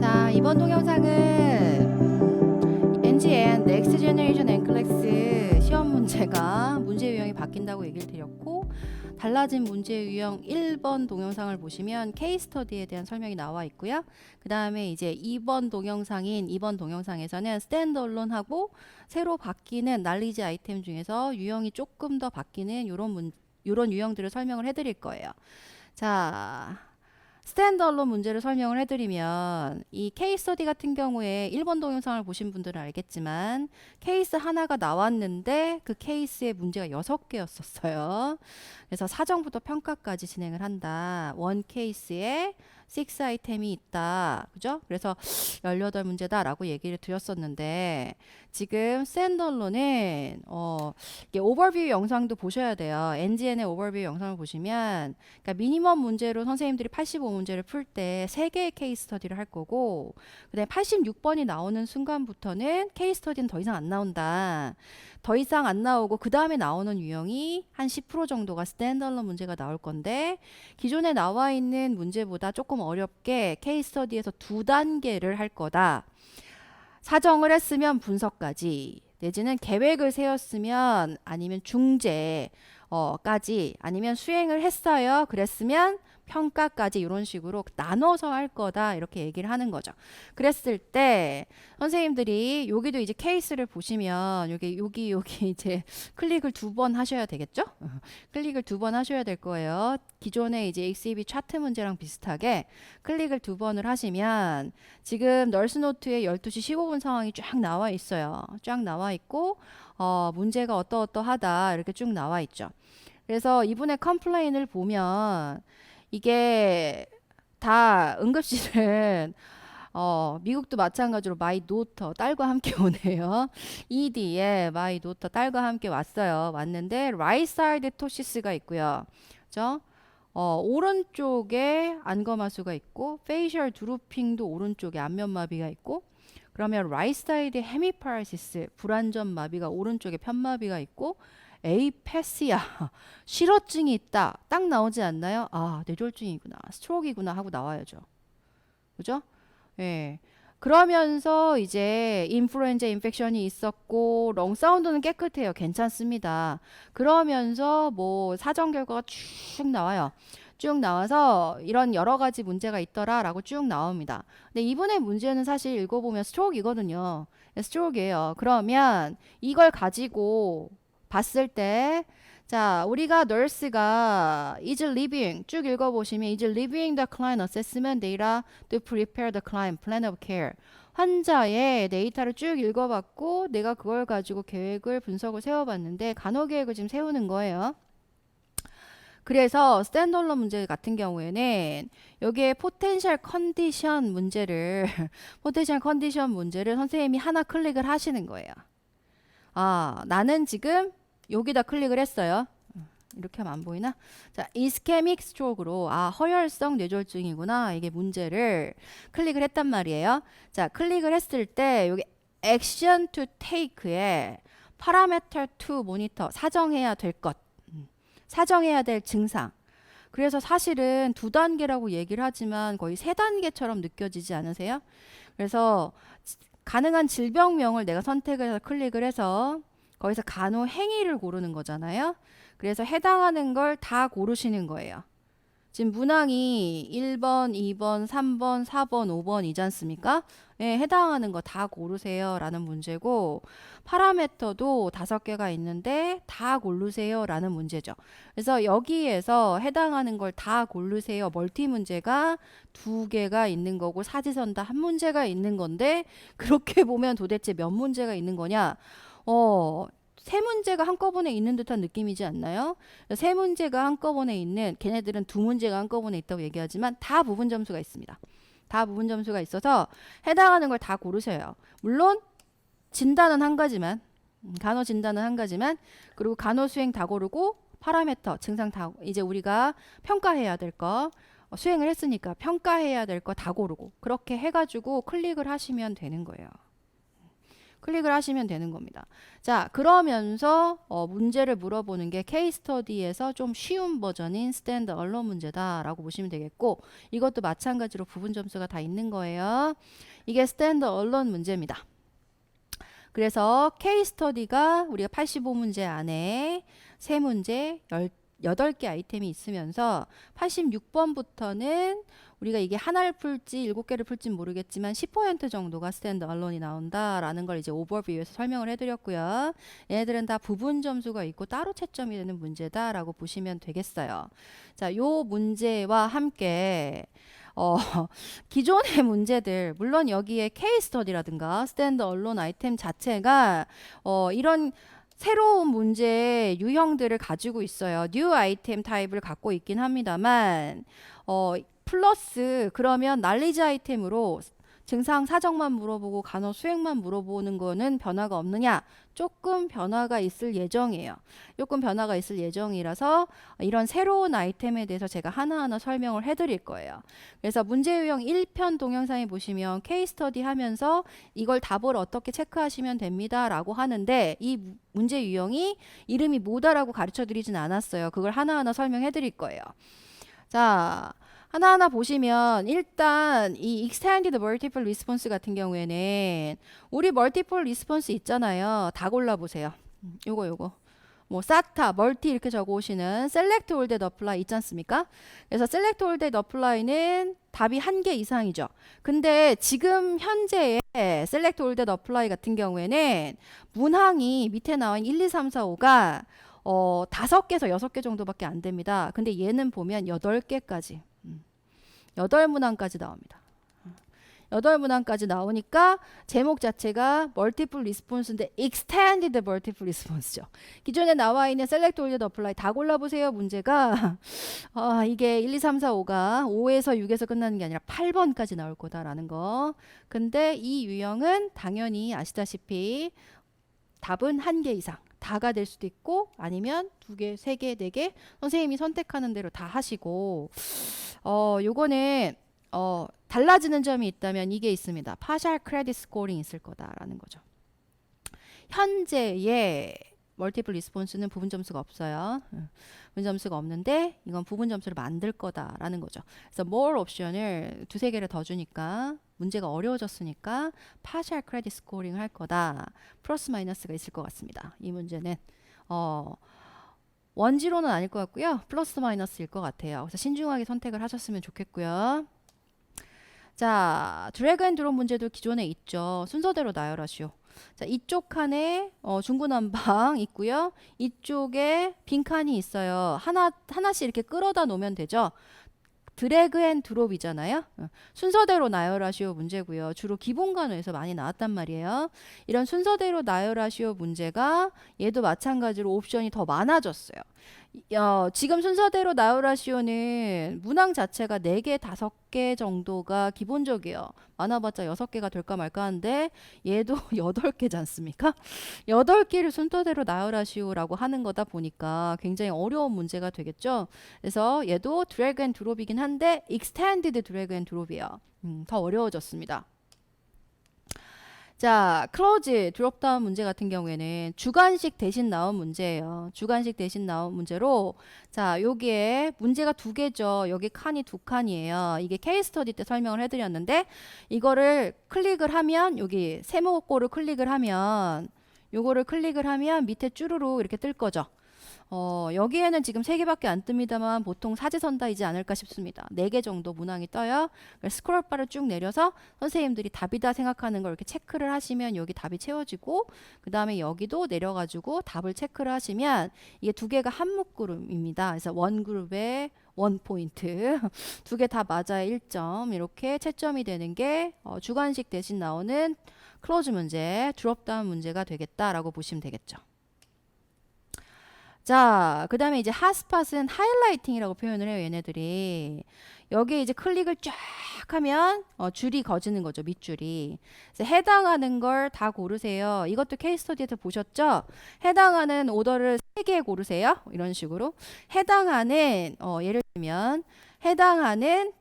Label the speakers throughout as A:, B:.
A: 자, 이번 동영상은 음, NGN Next Generation NCLEX 시험 문제가 문제 유형이 바뀐다고 얘기를 드렸고 달라진 문제 유형 1번 동영상을 보시면 케이스 스터디에 대한 설명이 나와 있고요. 그 다음에 이제 2번 동영상인 2번 동영상에서는 스탠드얼론하고 새로 바뀌는 날리지 아이템 중에서 유형이 조금 더 바뀌는 요런 문, 요런 유형들을 설명을 해드릴 거예요. 자, 스탠드얼론 문제를 설명을 해드리면 이 케이스 스터디 같은 경우에 1번 동영상을 보신 분들은 알겠지만 케이스 하나가 나왔는데 그 케이스의 문제가 6개였었어요. 그래서 사정부터 평가까지 진행을 한다. 원 케이스에 6 아이템이 있다. 그죠? 그래서 18문제다라고 얘기를 드렸었는데 지금 스탠드얼론은 어 오버뷰 영상도 보셔야 돼요. NGN의 오버뷰 영상을 보시면 그러니까 미니멈 문제로 선생님들이 85문제를 풀 때 3개의 케이스 스터디를 할 거고 그다음에 86번이 나오는 순간부터는 케이스 스터디는 더 이상 안 나온다. 더 이상 안 나오고 그 다음에 나오는 유형이 한 10% 정도가 스탠드얼론 문제가 나올 건데 기존에 나와 있는 문제보다 조금 어렵게 케이스 스터디에서 두 단계를 할 거다. 사정을 했으면 분석까지 내지는 계획을 세웠으면 아니면 중재 어까지 아니면 수행을 했어요. 그랬으면 평가까지 이런 식으로 나눠서 할 거다 이렇게 얘기를 하는 거죠. 그랬을 때 선생님들이 여기도 이제 케이스를 보시면 여기 여기 여기 이제 클릭을 두 번 하셔야 되겠죠? 클릭을 두 번 하셔야 될 거예요. 기존의 이제 XEB 차트 문제랑 비슷하게 클릭을 두 번을 하시면 지금 널스노트에 12시 15분 상황이 쫙 나와 있어요. 쫙 나와 있고 어, 문제가 어떠어떠하다 이렇게 쭉 나와 있죠. 그래서 이분의 컴플레인을 보면 이게 다 응급실은 어, 미국도 마찬가지로 마이 노터 딸과 함께 오네요. ED에 마이 노터 딸과 함께 왔어요. 왔는데 라이사이드 토시스가 있고요. 그죠? 어, 오른쪽에 안검하수가 있고 페이셜 드루핑도 오른쪽에 안면 마비가 있고 그러면 라이사이드 헤미파라시스 불안전 마비가 오른쪽에 편마비가 있고 에이패시아 실어증이 있다 딱 나오지 않나요? 아 뇌졸중이구나 스트로크이구나 하고 나와야죠. 그죠? 예. 그러면서 이제 인플루엔자 인펙션이 있었고 렁 사운드는 깨끗해요. 괜찮습니다. 그러면서 뭐 사정 결과가 쭉 나와요. 쭉 나와서 이런 여러 가지 문제가 있더라라고 쭉 나옵니다. 근데 이분의 문제는 사실 읽어보면 스트로크이거든요. 스트로크예요. 그러면 이걸 가지고 봤을 때 자, 우리가 nurse가 is living 쭉 읽어 보시면 is living the client assessment data to prepare the client plan of care. 환자의 데이터를 쭉 읽어봤고 내가 그걸 가지고 계획을 분석을 세워봤는데 간호 계획을 지금 세우는 거예요. 그래서 스탠덜론 문제 같은 경우에는 여기에 포텐셜 컨디션 문제를 포텐셜 컨디션 문제를 선생님이 하나 클릭을 하시는 거예요. 아, 나는 지금 여기다 클릭을 했어요. 이렇게 하면 안 보이나? 자, 이스케믹 스트로크로 아, 허혈성 뇌졸중이구나. 이게 문제를 클릭을 했단 말이에요. 자, 클릭을 했을 때 여기 액션 투 테이크에 파라메터 투 모니터 사정해야 될 것. 음, 사정해야 될 증상. 그래서 사실은 두 단계라고 얘기를 하지만 거의 세 단계처럼 느껴지지 않으세요? 그래서 가능한 질병명을 내가 선택을 해서 클릭을 해서 거기서 간호 행위를 고르는 거잖아요. 그래서 해당하는 걸 다 고르시는 거예요. 지금 문항이 1번, 2번, 3번, 4번, 5번이지 않습니까? 예, 해당하는 거 다 고르세요 라는 문제고 파라메터도 다섯 개가 있는데 다 고르세요 라는 문제죠. 그래서 여기에서 해당하는 걸 다 고르세요 멀티 문제가 두 개가 있는 거고 사지선다 한 문제가 있는 건데 그렇게 보면 도대체 몇 문제가 있는 거냐? 어, 세 문제가 한꺼번에 있는 듯한 느낌이지 않나요? 세 문제가 한꺼번에 있는 걔네들은 두 문제가 한꺼번에 있다고 얘기하지만 다 부분 점수가 있습니다. 다 부분 점수가 있어서 해당하는 걸 다 고르셔요. 물론 진단은 한 가지만 음, 간호 진단은 한 가지만 그리고 간호 수행 다 고르고 파라메터 증상 다 이제 우리가 평가해야 될거 어, 수행을 했으니까 평가해야 될 거 다 고르고 그렇게 해가지고 클릭을 하시면 되는 거예요. 클릭을 하시면 되는 겁니다. 자, 그러면서 어, 문제를 물어보는 게 케이스터디에서 좀 쉬운 버전인 스탠드 언론 문제다라고 보시면 되겠고 이것도 마찬가지로 부분 점수가 다 있는 거예요. 이게 스탠드 언론 문제입니다. 그래서 케이스터디가 우리가 85문제 안에 세 문제 18개 아이템이 있으면서 86번부터는 우리가 이게 하나를 풀지 일곱 개를 풀지 모르겠지만 10% 정도가 스탠드 언론이 나온다라는 걸 이제 오버뷰에서 설명을 해드렸고요. 얘네들은 다 부분 점수가 있고 따로 채점이 되는 문제다라고 보시면 되겠어요. 자, 요 문제와 함께 어, 기존의 문제들, 물론 여기에 케이스 스터디라든가 스탠드 언론 아이템 자체가 어, 이런 새로운 문제의 유형들을 가지고 있어요. 뉴 아이템 타입을 갖고 있긴 합니다만, 어, 플러스 그러면 날리지 아이템으로 증상 사정만 물어보고 간호 수행만 물어보는 거는 변화가 없느냐? 조금 변화가 있을 예정이에요. 조금 변화가 있을 예정이라서 이런 새로운 아이템에 대해서 제가 하나하나 설명을 해드릴 거예요. 그래서 문제 유형 1편 동영상에 보시면 케이스 스터디 하면서 이걸 답을 어떻게 체크하시면 됩니다. 라고 하는데 이 무- 문제 유형이 이름이 뭐다라고 가르쳐 드리진 않았어요. 그걸 하나하나 설명해 드릴 거예요. 자, 하나하나 보시면 일단 이 extended multiple response 같은 경우에는 우리 multiple response 있잖아요. 다 골라 보세요. 요거 요거. 뭐 SATA, 멀티 이렇게 적어 오시는 select all that apply 있지 않습니까? 그래서 select all that apply는 답이 한 개 이상이죠. 근데 지금 현재의 select all that apply 같은 경우에는 문항이 밑에 나와 있는 1, 2, 3, 4, 5가 어, 다섯 개에서 여섯 개 정도밖에 안 됩니다. 근데 얘는 보면 여덟 개까지, 음, 여덟 문항까지 나옵니다. 여덟 문항까지 나오니까 제목 자체가 멀티플 리스폰스인데 extended multiple response죠. 기존에 나와 있는 all that apply 다 골라보세요 문제가 아, 이게 1, 2, 3, 4, 5가 5에서 6에서 끝나는 게 아니라 8번까지 나올 거다라는 거. 근데 이 유형은 당연히 아시다시피 답은 한 개 이상 다가 될 수도 있고 아니면 두 개, 세 개, 네 개 선생님이 선택하는 대로 다 하시고 어 요거는 어 달라지는 점이 있다면 이게 있습니다. 파셜 크레딧 스코링 있을 거다라는 거죠. 현재의 멀티플 리스폰스는 부분 점수가 없어요. 응. 부분 점수가 없는데 이건 부분 점수를 만들 거다라는 거죠. 그래서 more 옵션을 두세 개를 더 주니까 문제가 어려워졌으니까 파셜 크레딧 스코링을 할 거다. 플러스 마이너스가 있을 것 같습니다. 이 문제는 어 원지로는 아닐 것 같고요. 플러스 마이너스일 것 같아요. 그래서 신중하게 선택을 하셨으면 좋겠고요. 자, 드래그 앤 드롭 문제도 기존에 있죠. 순서대로 나열하시오. 자, 이쪽 칸에 어, 중구난방 있고요. 이쪽에 빈 칸이 있어요. 하나 하나씩 이렇게 끌어다 놓으면 되죠. 드래그 앤 드롭이잖아요. 어, 순서대로 나열하시오 문제고요. 주로 기본 간호에서 많이 나왔단 말이에요. 이런 순서대로 나열하시오 문제가 얘도 마찬가지로 옵션이 더 많아졌어요. 이- 어, 지금 순서대로 나열하시오는 문항 자체가 4개, 5개 정도가 기본적이에요. 많아봤자 6개가 될까 말까 하는데 얘도 8개지 않습니까? 8개를 순서대로 나열하시오라고 하는 거다 보니까 굉장히 어려운 문제가 되겠죠. 그래서 얘도 드래그 앤 드롭이긴 한데 익스텐디드 드래그 앤 드롭이에요. 음, 더 어려워졌습니다. 자, 클로즈 드롭다운 문제 같은 경우에는 주관식 대신 나온 문제예요. 주관식 대신 나온 문제로 자, 여기에 문제가 두 개죠. 여기 칸이 두 칸이에요. 이게 케이스 스터디 때 설명을 해 드렸는데 이거를 클릭을 하면 여기 세모꼴을 클릭을 하면 요거를 클릭을 하면 밑에 쭈루루 이렇게 뜰 거죠. 어, 여기에는 지금 세 개밖에 안 뜹니다만 보통 사지선다이지 않을까 싶습니다. 네 개 정도 문항이 떠요. 그래서 스크롤 바를 쭉 내려서 선생님들이 답이다 생각하는 걸 이렇게 체크를 하시면 여기 답이 채워지고 그 다음에 여기도 내려가지고 답을 체크를 하시면 이게 두 개가 한 묶그룹입니다. 그래서 원 그룹에 원 포인트 두 개 다 맞아야 1점 이렇게 채점이 되는 게 어, 주관식 대신 나오는 클로즈 문제, 드롭다운 문제가 되겠다라고 보시면 되겠죠. 자, 그 다음에 이제 핫스팟은 하이라이팅이라고 표현을 해요, 얘네들이. 여기에 이제 클릭을 쫙 하면 어, 줄이 거지는 거죠, 밑줄이. 해당하는 걸 다 고르세요. 이것도 케이스 스터디에서 보셨죠? 해당하는 오더를 세개 고르세요. 이런 식으로. 해당하는, 어, 예를 들면, 해당하는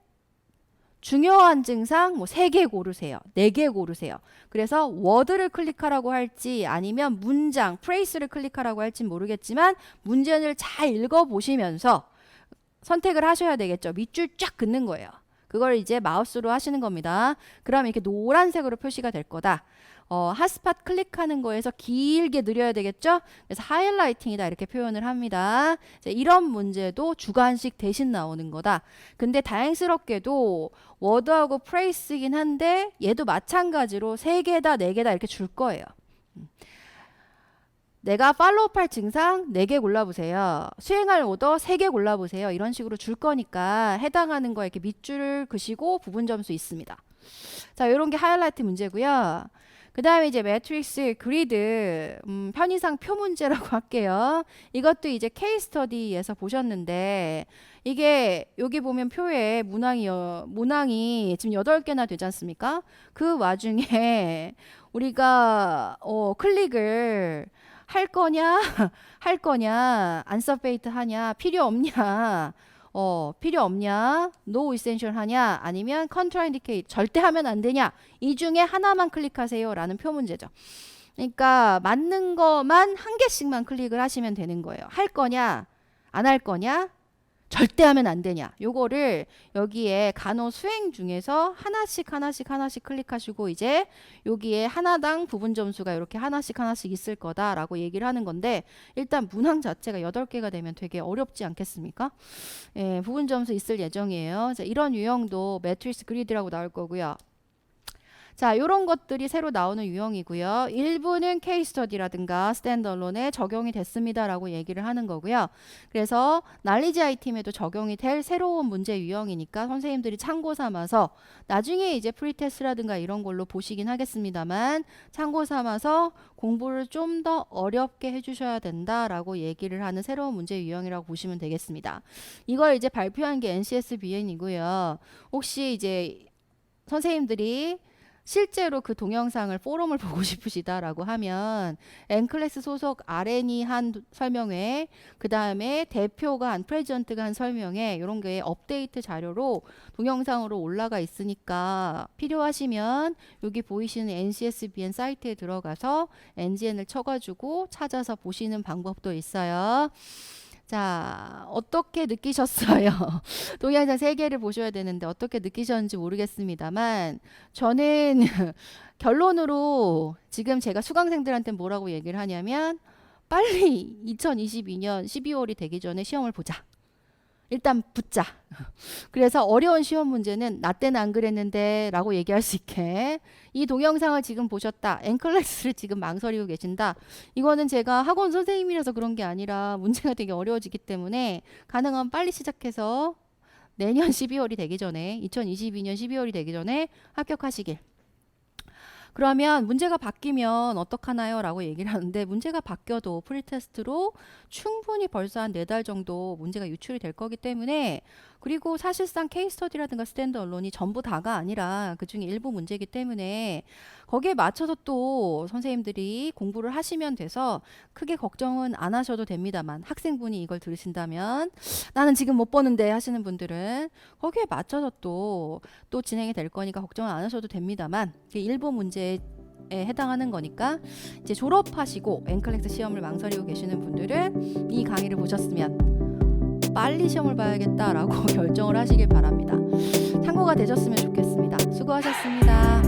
A: 중요한 증상 뭐세개 고르세요. 네개 고르세요. 그래서 워드를 클릭하라고 할지 아니면 문장, 프레이스를 클릭하라고 할지 모르겠지만 문제를 잘 읽어 보시면서 선택을 하셔야 되겠죠. 밑줄 쫙 긋는 거예요. 그걸 이제 마우스로 하시는 겁니다. 그럼 이렇게 노란색으로 표시가 될 거다. 어, 핫스팟 클릭하는 거에서 길게 느려야 되겠죠? 그래서 하이라이팅이다 이렇게 표현을 합니다. 이런 문제도 주관식 대신 나오는 거다. 근데 다행스럽게도 워드하고 프레이스긴 한데 얘도 마찬가지로 세 개다 네 개다 이렇게 줄 거예요. 음. 내가 팔로우할 증상 4개 골라보세요. 수행할 오더 3개 골라보세요. 이런 식으로 줄 거니까 해당하는 거에 이렇게 밑줄을 그시고 부분 점수 있습니다. 자, 이런 게 하이라이트 문제고요. 그 다음에 이제 매트릭스 그리드 음, 편의상 표 문제라고 할게요. 이것도 이제 케이스 스터디에서 보셨는데 이게 여기 보면 표에 문항이 여, 문항이 지금 8개나 되지 않습니까? 그 와중에 우리가 어, 클릭을 할 거냐 할 거냐 안서페이트 하냐 필요 없냐 어 필요 없냐? No essential 하냐? 아니면 contraindicate 절대 하면 안 되냐? 이 중에 하나만 클릭하세요라는 표 문제죠. 그러니까 맞는 거만 한 개씩만 클릭을 하시면 되는 거예요. 할 거냐? 안 할 거냐 절대 하면 안 되냐. 요거를 여기에 간호 수행 중에서 하나씩 하나씩 하나씩 클릭하시고 이제 여기에 하나당 부분 점수가 이렇게 하나씩 하나씩 있을 거다라고 얘기를 하는 건데 일단 문항 자체가 여덟 개가 되면 되게 어렵지 않겠습니까? 예, 부분 점수 있을 예정이에요. 자, 이런 유형도 매트리스 그리드라고 나올 거고요. 자, 이런 것들이 새로 나오는 유형이고요. 일부는 케이스 스터디라든가 스탠드얼론에 적용이 됐습니다라고 얘기를 하는 거고요. 그래서 날리지 아이템에도 적용이 될 새로운 문제 유형이니까 선생님들이 참고 삼아서 나중에 이제 프리테스트라든가 이런 걸로 보시긴 하겠습니다만 참고 삼아서 공부를 좀 더 어렵게 해주셔야 된다라고 얘기를 하는 새로운 문제 유형이라고 보시면 되겠습니다. 이걸 이제 발표한 게 NCSBN이고요. 혹시 이제 선생님들이 실제로 그 동영상을 포럼을 보고 싶으시다라고 하면 엔클래스 소속 RN이 한 설명회 그 다음에 대표가 한 프레지던트가 한 설명회 이런 게 업데이트 자료로 동영상으로 올라가 있으니까 필요하시면 여기 보이시는 NCSBN 사이트에 들어가서 NGN을 쳐가지고 찾아서 보시는 방법도 있어요. 자, 어떻게 느끼셨어요? 동영상 세 개를 보셔야 되는데 어떻게 느끼셨는지 모르겠습니다만 저는 결론으로 지금 제가 수강생들한테 뭐라고 얘기를 하냐면 빨리 2022년 12월이 되기 전에 시험을 보자. 일단 붙자. 그래서 어려운 시험 문제는 나 때는 안 그랬는데 라고 얘기할 수 있게 이 동영상을 지금 보셨다. 앵클래스를 지금 망설이고 계신다. 이거는 제가 학원 선생님이라서 그런 게 아니라 문제가 되게 어려워지기 때문에 가능하면 빨리 시작해서 내년 12월이 되기 전에 2022년 12월이 되기 전에 합격하시길 그러면 문제가 바뀌면 어떡하나요? 라고 얘기를 하는데 문제가 바뀌어도 프리테스트로 충분히 벌써 한 네 달 정도 문제가 유출이 될 거기 때문에 그리고 사실상 케이스 스터디라든가 스탠드 언론이 전부 다가 아니라 그중에 일부 문제이기 때문에 거기에 맞춰서 또 선생님들이 공부를 하시면 돼서 크게 걱정은 안 하셔도 됩니다만 학생분이 이걸 들으신다면 나는 지금 못 보는데 하시는 분들은 거기에 맞춰서 또또 진행이 될 거니까 걱정은 안 하셔도 됩니다만 일부 문제에 해당하는 거니까 이제 졸업하시고 엔클렉스 시험을 망설이고 계시는 분들은 이 강의를 보셨으면 빨리 시험을 봐야겠다라고 결정을 하시길 바랍니다. 참고가 되셨으면 좋겠습니다. 수고하셨습니다.